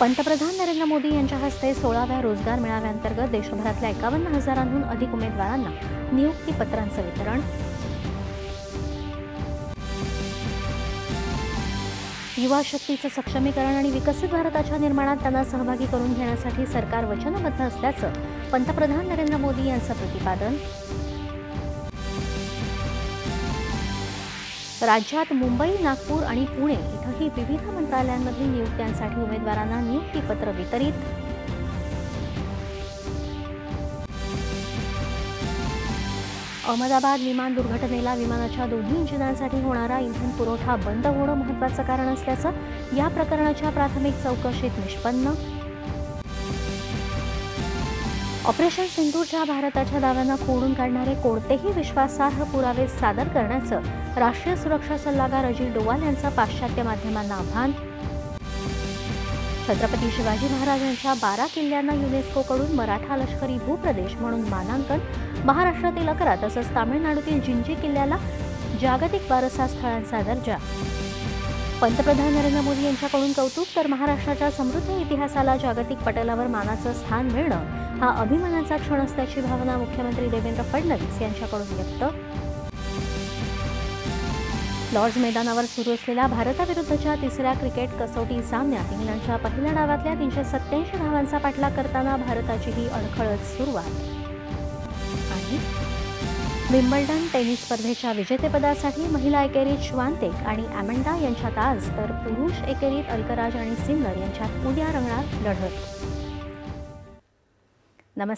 पंतप्रधान नरेंद्र मोदी यांच्या हस्ते सोळाव्या रोजगार मेळाव्याअंतर्गत देशभरातल्या एकावन्न हजारांहून अधिक उमेदवारांना नियुक्तीपत्रांचं वितरण. युवा शक्तीचं सक्षमीकरण आणि विकसित भारताच्या निर्माणात त्यांना सहभागी करून घेण्यासाठी सरकार वचनबद्ध असल्याचं पंतप्रधान नरेंद्र मोदी यांचं प्रतिपादन. राज्यात मुंबई नागपूर आणि पुणे इथंही विविध मंत्रालयांमधील नियुक्त्यांसाठी उमेदवारांना नियुक्तीपत्र वितरित. अहमदाबाद विमान दुर्घटनेला विमानाच्या दोन्ही इंजिनांसाठी होणारा इंधन पुरवठा बंद होणं महत्वाचं कारण असल्याचं या प्रकरणाच्या प्राथमिक चौकशीत निष्पन्न. ऑपरेशन सिंधूरच्या भारताच्या दाव्यांना खोडून काढणारे कोणतेही विश्वासार्ह पुरावे सादर करण्याचं राष्ट्रीय सुरक्षा सल्लागार अजित डोवाल यांचं पाश्चात्य माध्यमांना आव्हान. छत्रपती शिवाजी महाराजांच्या बारा किल्ल्यांना युनेस्कोकडून मराठा लष्करी भूप्रदेश म्हणून मानांकन महाराष्ट्रातील अकरा तसंच तामिळनाडूतील जिंजी किल्ल्याला जागतिक वारसा स्थळांचा दर्जा. पंतप्रधान नरेंद्र मोदी यांच्याकडून कौतुक तर महाराष्ट्राच्या समृद्ध इतिहासाला जागतिक पटलावर मानाचं स्थान मिळणं हा अभिमानाचा क्षण असल्याची भावना मुख्यमंत्री देवेंद्र फडणवीस यांच्याकडून व्यक्त लॉर्ड्स मैदानावर सुरू असलेल्या भारताविरुद्धच्या तिसऱ्या क्रिकेट कसोटी सामन्यात इंग्लंडच्या पहिल्या डावातल्या तीनशे सत्याऐंशी धावांचा पाठलाग करताना भारताची ही अडखळत सुरुवात. आणि विम्बल्डन टेनिस स्पर्धेच्या विजेतेपदासाठी महिला एकेरीत श्वांतेक आणि अमेंडा यांच्यात आज तर पुरुष एकेरीत अल्कराज आणि सिन्नर यांच्यात उद्या रंगणार लढत. नमस्कार.